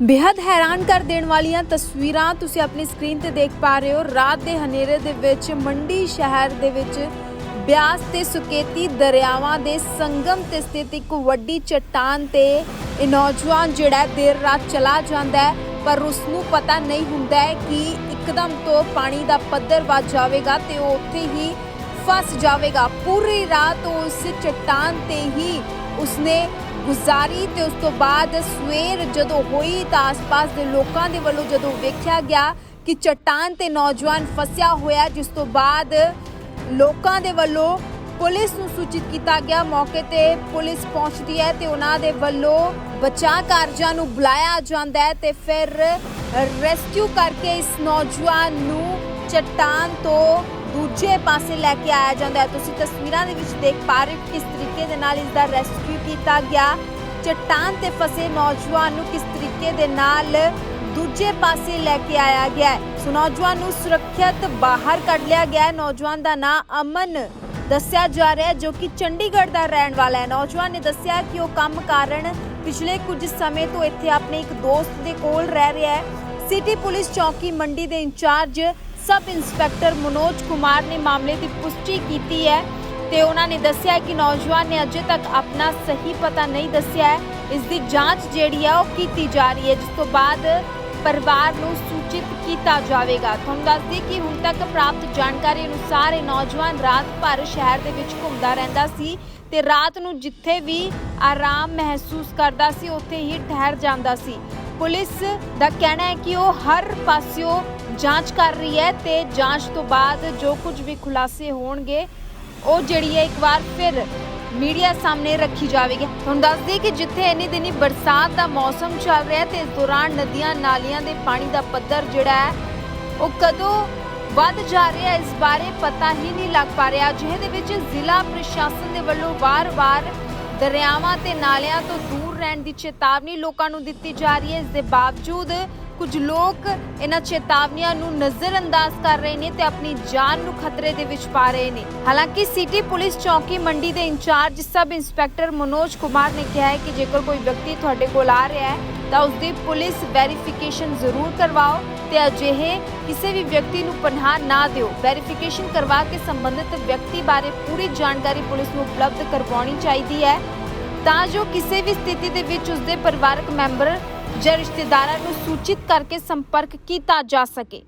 ਬੇहद ਹੈਰਾਨ ਕਰ ਦੇਣ ਵਾਲੀਆਂ ਤਸਵੀਰਾਂ ਤੁਸੀਂ ਆਪਣੀ ਸਕਰੀਨ ਤੇ ਦੇਖ ਪਾ ਰਹੇ ਹੋ। ਰਾਤ ਦੇ ਹਨੇਰੇ ਦੇ ਵਿੱਚ ਮੰਡੀ ਸ਼ਹਿਰ ਦੇ ਵਿੱਚ ਬਿਆਸ ਤੇ ਸੁਕੇਤੀ ਦਰਿਆਵਾਂ ਦੇ ਸੰਗਮ ਤੇ ਸਥਿਤ ਇੱਕ ਵੱਡੀ ਚਟਾਨ ਤੇ ਇਹ ਨੌਜਵਾਨ ਜਿਹੜਾ ਦੇਰ ਰਾਤ ਚਲਾ ਜਾਂਦਾ ਹੈ, ਪਰ ਉਸ ਨੂੰ ਪਤਾ ਨਹੀਂ ਹੁੰਦਾ ਹੈ ਕਿ ਇੱਕਦਮ ਤੋਂ ਪਾਣੀ ਦਾ ਪੱਧਰ ਵੱਧ ਜਾਵੇਗਾ ਤੇ ਉਹ ਉੱਥੇ ਹੀ ਫਸ ਜਾਵੇਗਾ। ਪੂਰੀ ਰਾਤ ਉਸ ਚਟਾਨ ਤੇ ਹੀ ਉਸਨੇ ਗੁਜ਼ਾਰੀ ਤੇ ਉਸ ਤੋਂ ਬਾਅਦ ਸਵੇਰ ਜਦੋਂ ਹੋਈ ਤਾਂ ਆਸ-ਪਾਸ ਦੇ ਲੋਕਾਂ ਦੇ ਵੱਲੋਂ ਜਦੋਂ ਵੇਖਿਆ ਗਿਆ ਕਿ ਚਟਾਨ ਤੇ ਨੌਜਵਾਨ ਫਸਿਆ ਹੋਇਆ, ਜਿਸ ਤੋਂ ਬਾਅਦ ਲੋਕਾਂ ਦੇ ਵੱਲੋਂ ਪੁਲਿਸ ਨੂੰ ਸੂਚਿਤ ਕੀਤਾ ਗਿਆ। ਮੌਕੇ ਤੇ ਪੁਲਿਸ ਪਹੁੰਚਦੀ ਹੈ ਤੇ ਉਹਨਾਂ ਦੇ ਵੱਲੋਂ ਬਚਾਅ ਕਾਰਜਾਂ ਨੂੰ ਬੁਲਾਇਆ ਜਾਂਦਾ ਹੈ ਤੇ ਫਿਰ ਰੈਸਕਿਊ ਕਰਕੇ ਇਸ ਨੌਜਵਾਨ ਨੂੰ ਚਟਾਨ ਤੋਂ ਦੂਜੇ ਪਾਸੇ ਲੈ ਕੇ ਆਇਆ ਜਾਂਦਾ ਹੈ। ਤੁਸੀਂ ਤਸਵੀਰਾਂ ਦੇ ਵਿੱਚ ਦੇਖ ਪਾ ਰਹੇ ਹੋ ਕਿਸ ਤਰੀਕੇ ਦੇ ਨਾਲ ਇਸ ਦਾ ਰੈਸਕਿਊ ਕੀਤਾ ਗਿਆ। ਚਟਾਨ ਤੇ ਫਸੇ ਨੌਜਵਾਨ ਨੂੰ ਕਿਸ ਤਰੀਕੇ ਦੇ ਨਾਲ ਦੂਜੇ ਪਾਸੇ ਲੈ ਕੇ ਆਇਆ ਗਿਆ ਸੋ ਨੌਜਵਾਨ ਨੂੰ ਸੁਰੱਖਿਅਤ ਬਾਹਰ ਕੱਢ ਲਿਆ ਗਿਆ ਨੌਜਵਾਨ ਦਾ ਨਾਂ ਅਮਨ ਦੱਸਿਆ ਜਾ ਰਿਹਾ ਜੋ ਕਿ ਚੰਡੀਗੜ੍ਹ ਦਾ ਰਹਿਣ ਵਾਲਾ ਹੈ। ਨੌਜਵਾਨ ਨੇ ਦੱਸਿਆ ਕਿ ਉਹ ਕੰਮ ਕਾਰਨ ਪਿਛਲੇ ਕੁਝ ਸਮੇਂ ਤੋਂ ਇੱਥੇ ਆਪਣੇ ਇੱਕ ਦੋਸਤ ਦੇ ਕੋਲ ਰਹਿ ਰਿਹਾ ਹੈ। ਸਿਟੀ ਪੁਲਿਸ ਚੌਕੀ ਮੰਡੀ ਦੇ incharge sub inspector Manoj Kumar ਨੇ ਮਾਮਲੇ ਦੀ ਪੁਸ਼ਟੀ ਕੀਤੀ ਹੈ ਤੇ ਉਹਨਾਂ ਨੇ ਦੱਸਿਆ ਕਿ ਨੌਜਵਾਨ ਨੇ ਅਜੇ ਤੱਕ ਆਪਣਾ ਸਹੀ ਪਤਾ ਨਹੀਂ ਦੱਸਿਆ ਹੈ। ਇਸ ਦੀ ਜਾਂਚ ਜਿਹੜੀ ਹੈ ਉਹ ਕੀਤੀ ਜਾ ਰਹੀ ਹੈ, ਜਿਸ ਤੋਂ ਬਾਅਦ ਪਰਿਵਾਰ ਨੂੰ ਸੂਚਿਤ ਕੀਤਾ ਜਾਵੇਗਾ। ਤੁਹਾਨੂੰ ਦੱਸ ਦਈਏ ਕਿ ਹੁਣ ਤੱਕ ਪ੍ਰਾਪਤ ਜਾਣਕਾਰੀ ਅਨੁਸਾਰ ਇਹ ਨੌਜਵਾਨ ਰਾਤ ਭਰ ਸ਼ਹਿਰ ਦੇ ਵਿੱਚ ਘੁੰਮਦਾ ਰਹਿੰਦਾ ਸੀ ਤੇ ਰਾਤ ਨੂੰ ਜਿੱਥੇ ਵੀ ਆਰਾਮ ਮਹਿਸੂਸ ਕਰਦਾ ਸੀ, ਉੱਥੇ ਹੀ ਠਹਿਰ ਜਾਂਦਾ ਸੀ। ਪੁਲਿਸ ਦਾ ਕਹਿਣਾ ਹੈ ਕਿ ਉਹ ਹਰ ਪਾਸਿਓਂ ਜਾਂਚ ਕਰ ਰਹੀ ਹੈ ਤੇ ਜਾਂਚ ਤੋਂ ਬਾਅਦ ਜੋ ਕੁਝ ਵੀ ਖੁਲਾਸੇ ਹੋਣਗੇ, ਉਹ ਜਿਹੜੀ ਹੈ ਇੱਕ ਵਾਰ ਫਿਰ ਮੀਡੀਆ ਸਾਹਮਣੇ ਰੱਖੀ ਜਾਵੇਗੀ। ਤੁਹਾਨੂੰ ਦੱਸ ਦਈਏ ਕਿ ਜਿੱਥੇ ਇੰਨੀ ਦਿਨੀ ਬਰਸਾਤ ਦਾ ਮੌਸਮ ਚੱਲ ਰਿਹਾ ਤੇ ਇਸ ਦੌਰਾਨ ਨਦੀਆਂ ਨਾਲੀਆਂ ਦੇ ਪਾਣੀ ਦਾ ਪੱਧਰ ਜਿਹੜਾ ਹੈ, ਉਹ ਕਦੋਂ ਵੱਧ ਜਾ ਰਿਹਾ ਇਸ ਬਾਰੇ ਪਤਾ ਹੀ ਨਹੀਂ ਲੱਗ ਪਾ ਰਿਹਾ। ਅਜਿਹੇ ਦੇ ਵਿੱਚ ਜ਼ਿਲ੍ਹਾ ਪ੍ਰਸ਼ਾਸਨ ਦੇ ਵੱਲੋਂ ਵਾਰ-ਵਾਰ ਦਰਿਆਵਾਂ ਤੇ ਨਾਲਿਆਂ ਤੋਂ ਦੂਰ ਰਹਿਣ ਦੀ ਚੇਤਾਵਨੀ ਲੋਕਾਂ ਨੂੰ ਦਿੱਤੀ ਜਾ ਰਹੀ ਹੈ। ਇਸ ਦੇ ਬਾਵਜੂਦ ਕੁਝ ਲੋਕ ਇਹਨਾਂ ਚੇਤਾਵਨੀਆਂ ਨੂੰ ਨਜ਼ਰਅੰਦਾਜ਼ ਕਰ ਰਹੇ ਨੇ ਤੇ ਆਪਣੀ ਜਾਨ ਨੂੰ ਖਤਰੇ ਦੇ ਵਿੱਚ ਪਾ ਰਹੇ ਨੇ। ਹਾਲਾਂਕਿ ਸਿਟੀ ਪੁਲਿਸ ਚੌਕੀ ਮੰਡੀ ਦੇ incharge sub inspector Manoj Kumar ਨੇ ਕਿਹਾ ਹੈ ਕਿ ਜੇਕਰ ਕੋਈ ਵਿਅਕਤੀ ਤੁਹਾਡੇ ਕੋਲ ਆ ਰਿਹਾ ਹੈ, ਤਾਂ ਉਸ ਦੀ ਪੁਲਿਸ ਵੈਰੀਫਿਕੇਸ਼ਨ ਜ਼ਰੂਰ ਕਰਵਾਓ ਤੇ ਅਜਿਹੇ ਕਿਸੇ ਵੀ ਵਿਅਕਤੀ ਨੂੰ ਪਨਾਹ ਨਾ ਦਿਓ। ਵੈਰੀਫਿਕੇਸ਼ਨ ਕਰਵਾ ਕੇ ਸੰਬੰਧਿਤ ਵਿਅਕਤੀ ਬਾਰੇ ਪੂਰੀ ਜਾਣਕਾਰੀ ਪੁਲਿਸ ਨੂੰ ਉਪਲਬਧ ਕਰਵਾਉਣੀ ਚਾਹੀਦੀ ਹੈ, ਤਾਂ ਜੋ ਕਿਸੇ ਵੀ ਸਥਿਤੀ ਦੇ ਵਿੱਚ ਉਸਦੇ ਪਰਿਵਾਰਕ ਮੈਂਬਰ ਜਾਂ ਰਿਸ਼ਤੇਦਾਰਾਂ ਨੂੰ ਸੂਚਿਤ ਕਰਕੇ ਸੰਪਰਕ ਕੀਤਾ ਜਾ ਸਕੇ।